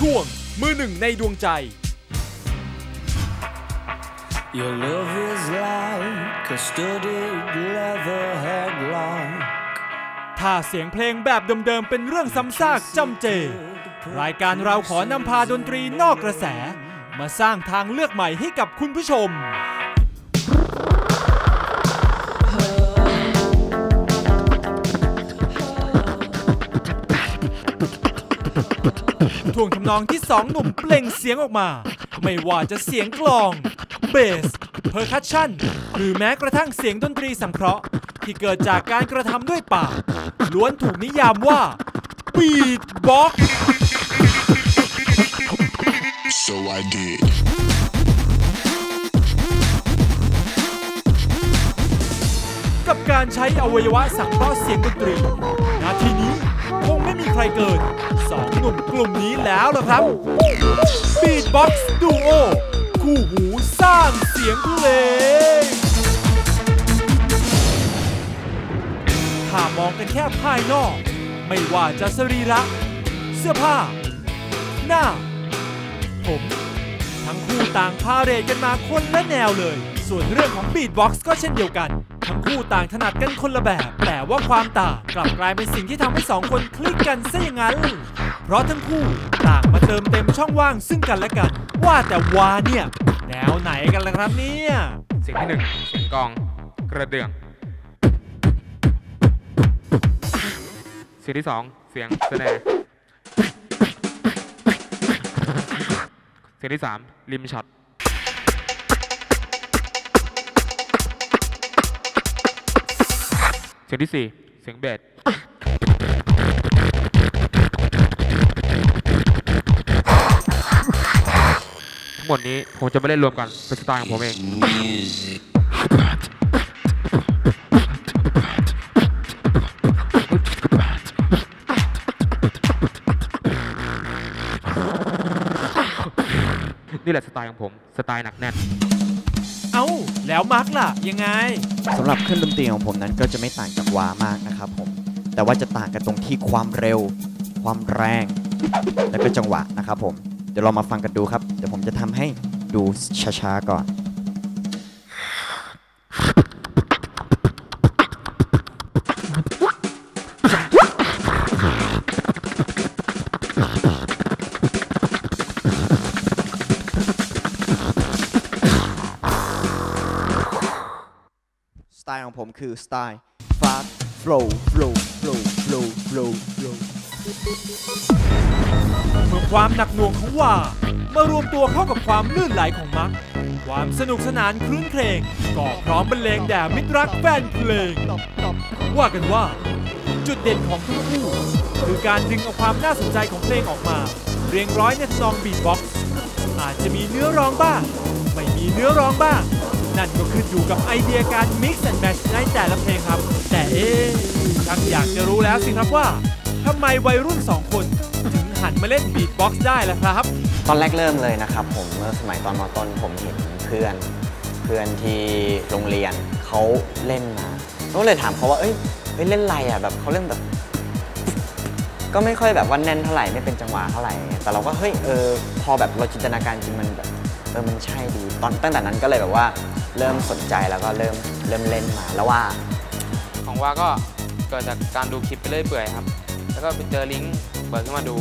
ช่วง มือหนึ่งในดวงใจ Your love is like a studded leather headlock ถ้าเสียงเพลงแบบเดิมๆ เป็นเรื่องซ้ำซากจำเจ รายการเราขอนำพาดนตรีนอกกระแส มาสร้างทางเลือกใหม่ให้กับคุณผู้ชม วงทำนองที่สองหนุ่มเปล่งเสียงออกมา ไม่ว่าจะเสียงกลอง เบส เพอร์คัชชันหรือแม้กระทั่งเสียงดนตรีสังเคราะห์ ที่เกิดจากการกระทำด้วยปากล้วนถูกนิยามว่าบีทบ็อก So I did. กับการใช้อวัยวะสังเคราะห์เสียงดนตรี นาทีนี้คงไม่มีใครเกินสอง หนุ่มกลุ่มนี้แล้วล่ะครับ Beatbox Duo คู่หูสร้างเสียงเพลงถ้ามองกันแค่ภายนอก ไม่ว่าจะสรีระ เสื้อผ้า หน้า ผม ทั้งคู่ต่างพาเรทกันมาคนละแนวเลย ส่วนเรื่องของบีทบ็อกซ์ก็เช่นเดียวกัน ทั้งคู่ต่างถนัดกันคนละแบบ แต่ว่าความต่างกลับกลายเป็นสิ่งที่ทำให้สองคนคลิกกันซะอย่างนั้น เพราะทั้งคู่ต่างมาเติมเต็มช่องว่างซึ่งกันและกัน ว่าแต่วาเนี่ยแนวไหนกันล่ะครับเนี่ยเสียงที่หนึ่งเสียงกองกระเดื่อง เสียงที่สองเสียงแนร์เสียงที่สามริมช็อตเสียงที่สี่เสียงเบส หมดนี้ผมจะไม่ได้รวมกันเป็นสไตล์ของผมเอง นี่แหละสไตล์ของผม สไตล์หนักแน่น เอ้า แล้วมาร์กล่ะ ยังไง สำหรับเครื่องดนตรีของผมนั้นก็จะไม่ต่างจากวามากนะครับผม แต่ว่าจะต่างกันตรงที่ความเร็ว ความแรง และก็จังหวะนะครับผม เดี๋ยวเรามาฟังกันดูครับ เดี๋ยวผมจะทำให้ดูช้าๆก่อนสไตล์ของผมคือสไตล์ fast flow flow flow flow flow flow เมื่อความหนักหน่วงของว่ามารวมตัวเข้ากับความลื่นไหลของมัก ความสนุกสนานคลื้นเครงก็พร้อมบรรเลงแด่มิตรรักแฟนเพลง ว่ากันว่า จุดเด่นของทั้งคู่คือการดึงเอาความน่าสนใจของเพลงออกมา เรียงร้อยในทำนองบีทบ็อกซ์อาจจะมีเนื้อร้องบ้าง ไม่มีเนื้อร้องบ้าง นั่นก็ขึ้นอยู่กับไอเดียการ mix and match ในแต่ละเพลงครับ แต่เอ๊ะชักอยากจะรู้แล้วสิครับว่า ทำไมวัยรุ่นสองคนถึงหันมาเล่นบีทบ็อกซ์ได้ล่ะครับ ตอนแรกเริ่มเลยนะครับผมเมื่อสมัยตอนมต้นผมเห็นเพื่อนเพื่อนที่โรงเรียนเขาเล่นมาก็เลยถามเขาว่าเอ้ยเฮ้ยเล่นอะไรอะแบบเขาเล่นแบบก็ไม่ค่อยแบบว่าแน่นเท่าไหร่ไม่เป็นจังหวะเท่าไหร่ แต่เราก็เฮ้ยเออพอแบบเราจินตนาการจริงมันแบบเออมันใช่ดีตอนตั้งแต่นั้นก็เลยแบบว่าเริ่มสนใจแล้วก็เริ่มเริ่มเล่นมาแล้วว่า ของว่าก็เกิดจากการดูคลิปไปเรื่อยเปื่อยครับ แล้วก็ไปเจอลิงก์เปิดขึ้นมาดู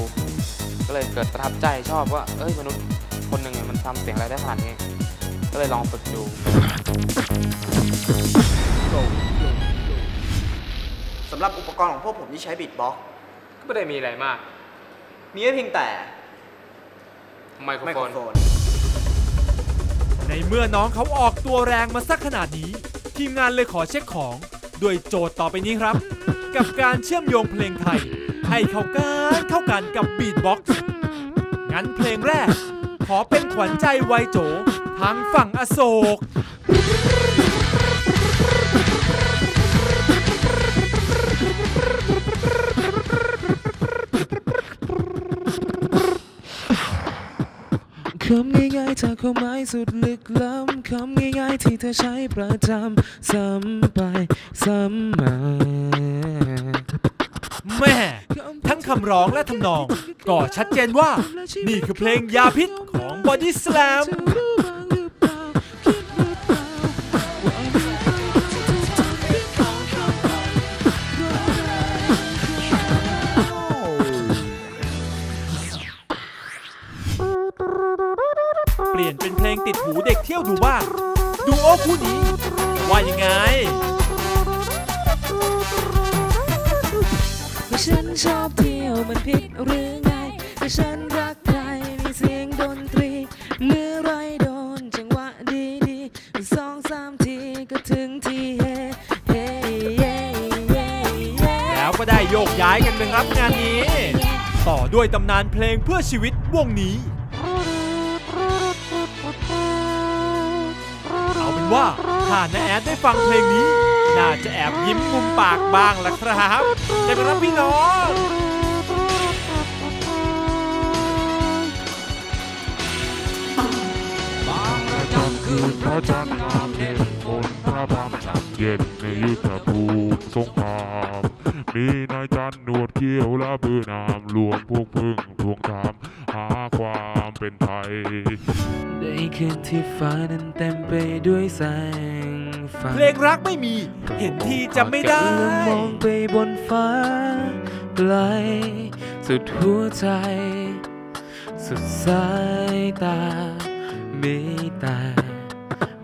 ก็เลยเกิดประทับใจชอบว่า เอ้ยมนุษย์คนหนึ่งเนี่ยมันทำเสียงอะไรได้ขนาดนี้ ก็เลยลองฝึกดูสำหรับอุปกรณ์ของพวกผมที่ใช้บีทบ็อกก็ไม่ได้มีอะไรมาก มีแค่เพียงแต่ไมโครไมโฟโครนโฟน ในเมื่อน้องเขาออกตัวแรงมาสักขนาดนี้ ทีมงานเลยขอเช็คของ ด้วยโจทย์ต่อไปนี้ครับ กับการเชื่อมโยงเพลงไทย ให้เข้ากันเข้ากันกับบีทบ็อกซ์งั้นเพลงแรก ขอเป็นขวัญใจวัยโจทางฝั่งอโศกคำง่ายๆจากความหมายสุดลึกล้ำคำง่ายๆที่เธอใช้ประจำซ้ำไปซ้ำมา ทั้งคำร้องและทำนอง ก็ชัดเจนว่า นี่คือเพลงยาพิษของ Body Slam เธอรู้บ้างหรือดหรือเปล่าว่ามีอะไรที่เธอทำให้เขาเข้าไปเปลี่ยนเป็นเพลงติดหูเด็กเที่ยวดูบ้างดูโอ้คู่นี้ว่ายังไง ชอบเที่ยวมันผิดหรือไงแต่ฉันรักใครมีเสียงดนตรีเมื่อไรโดนจังหวะดีดีๆสองสามทีก็ถึงที่เฮเฮเย่เยเยแล้วก็ได้โยกย้ายกันเลยครับงานนี้ ต่อด้วยตำนานเพลงเพื่อชีวิตวงนี้ เอาเป็นว่าถ้าน้าแอดได้ฟังเพลงนี้ น่าจะแอบยิ้มมุมปากบ้างละครับ ใช่ไหมครับพี่น้องน้าจันคืนพระจันทร์งามเด่นบนพระบำน้ำเย็นในยุทธภูมิสงครามมีนายจันทร์หนวดเขี้ยวและบือนามรวมพวกพึ่งทวงถามหาความเป็นไทยในคืนที่ฟ้านั้นเต็มไปด้วยแสง เพลงรักไม่มี เห็นทีจะไม่ได้และมองไปบนฟ้าไกลสุดหัวใจ สุดสายตามีแต่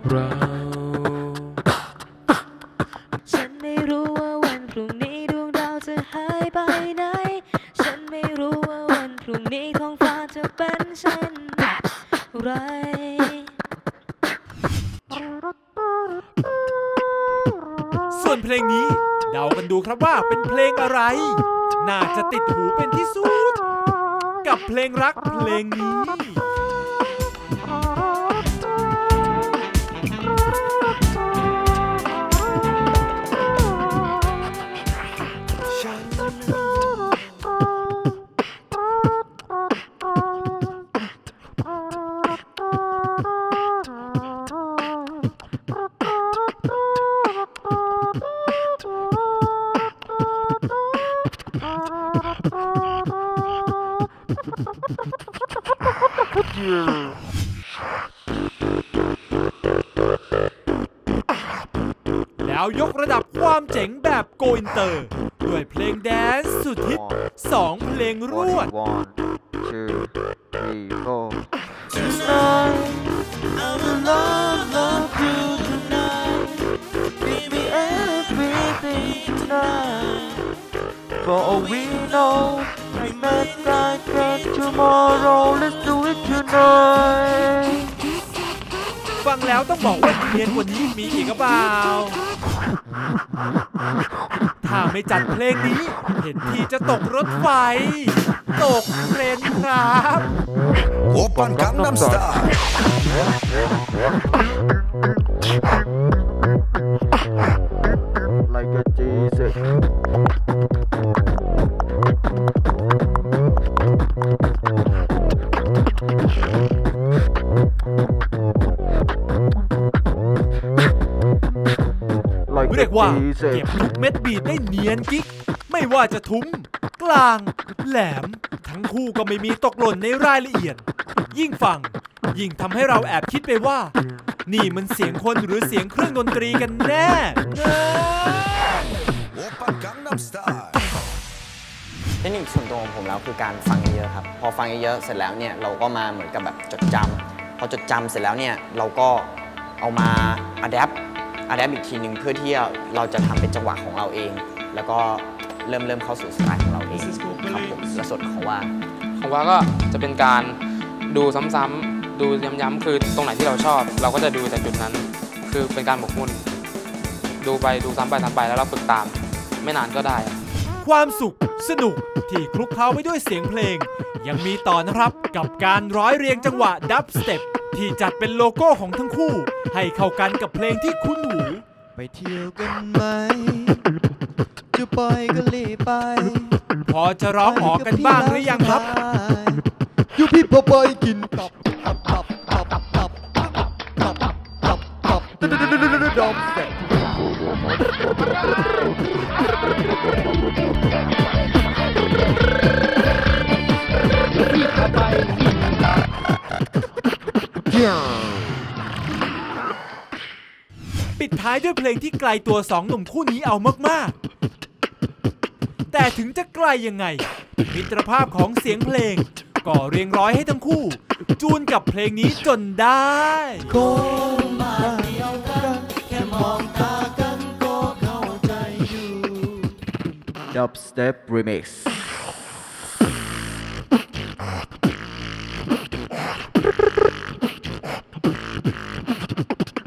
เราฉันไม่รู้ว่าวันพรุ่งนี้ดวงดาวจะหายไปไหน ฉันไม่รู้ว่าวันพรุ่งนี้ท้องฟ้าจะเป็นเช่นไร ลงนี้ เดากันดูครับว่าเป็นเพลงอะไร น่าจะติดหูเป็นที่สุด กับเพลงรักเพลงนี้ แล้วยกระดับความเจ๋งแบบโกอินเตอร์ ด้วยเพลงแดนซ์สุดฮิตสองเพลงรวด One, two, three, four. All we know, we met like that tomorrow. Let's do it tonight. ฟังแล้วต้องบอกว่าเพี้ยนกว่านี้มีอีกหรือเปล่า ถ้าไม่จัดเพลงนี้ เห็นทีจะตกรถไฟ ตกเทรนครับ Open Gangnam Style. Like a Jesus. เรียกว่าเก็บทุกเม็ดบีดได้เนียนกิ๊ก ไม่ว่าจะทุ้ม กลาง แหลม ทั้งคู่ก็ไม่มีตกหล่นในรายละเอียด ยิ่งฟัง ยิ่งทำให้เราแอบคิดไปว่า นี่มันเสียงคนหรือเสียงเครื่องดนตรีกันแน่เนอะ Open Gangnam Style. เทคนิคส่วนตัวของผมแล้วคือการฟังเยอะๆครับ พอฟังเยอะๆเสร็จแล้วเนี่ยเราก็มาเหมือนกับแบบจดจำพอจดจำเสร็จแล้วเนี่ยเราก็เอามาอัดแอป อัดแอปอีกทีหนึ่งเพื่อที่เราจะทำเป็นจังหวะของเราเอง แล้วก็เริ่มเริ่มเข้าสู่สไตล์ของเราเองครับผมและส่วนของว่าของว่าก็จะเป็นการดูซ้ำๆดูย้ำๆคือตรงไหนที่เราชอบ เราก็จะดูแต่จุดนั้น คือเป็นการหมกมุ่น ดูไปดูซ้ำไปซ้ำไปแล้วเราฝึกตาม ไม่นานก็ได้อะความสุขสนุกที่คลุกเคล้าไปด้วยเสียงเพลง ยังมีต่อนะครับกับการร้อยเรียงจังหวะดับสเต็ป ที่จัดเป็นโลโก้ของทั้งคู่ ให้เข้ากันกับเพลงที่คุ้นหู ไปเที่ยวกันไหม จะไปก็รีบไป พอจะร้องออกกันบ้างหรือยังครับอยู่พี่พอไปกินตับตับตับตับตับตับตับตับตับดอมเปิดท้ายด้วยเพลงที่ไกลตัวสองหนุ่มคู่นี้เอามากๆ แต่ถึงจะไกลยังไง มิตรภาพของเสียงเพลง ก็เรียงร้อยให้ทั้งคู่ จูนกับเพลงนี้จนได้ดับสเตปรีเข้าใ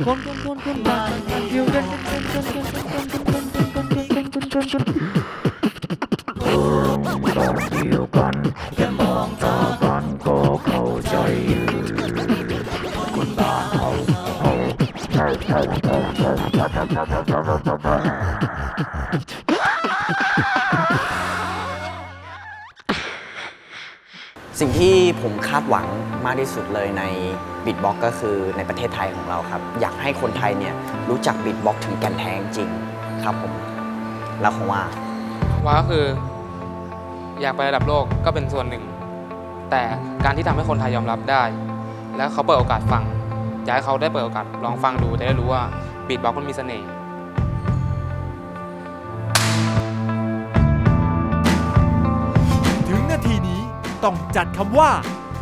คนบ้านเขาเขาเขาเขาเขาเขาเขาเขาเขาเขาเขาสิ่ง ที่ผมคาดหวังมากที่สุดเลยในบิทบ็อกก็คือในประเทศไทยของเราครับ อยากให้คนไทยเนี่ยรู้จักบิทบ็อกถึงแก่นแท้จริงครับผมแล้วคงว่าว่าก็คือ อยากไประดับโลกก็เป็นส่วนหนึ่ง แต่การที่ทำให้คนไทยยอมรับได้ แล้วเขาเปิดโอกาสฟังอยากให้เขาได้เปิดโอกาสลองฟังดูจะได้รู้ว่าบีทบ็อกมันมีเสน่ห์ ต้องจัดคำว่า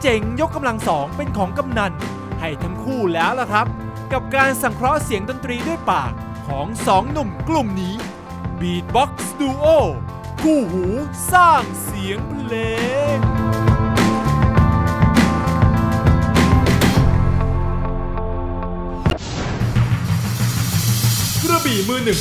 เจ๋งยกกำลังสองเป็นของกำนัน ให้ทั้งคู่แล้วล่ะครับ กับการสังเคราะห์เสียงดนตรีด้วยปากของสองหนุ่มกลุ่มนี้ Beatbox Duo คู่หูสร้างเสียงเพลงกระบี่มือหนึ่ง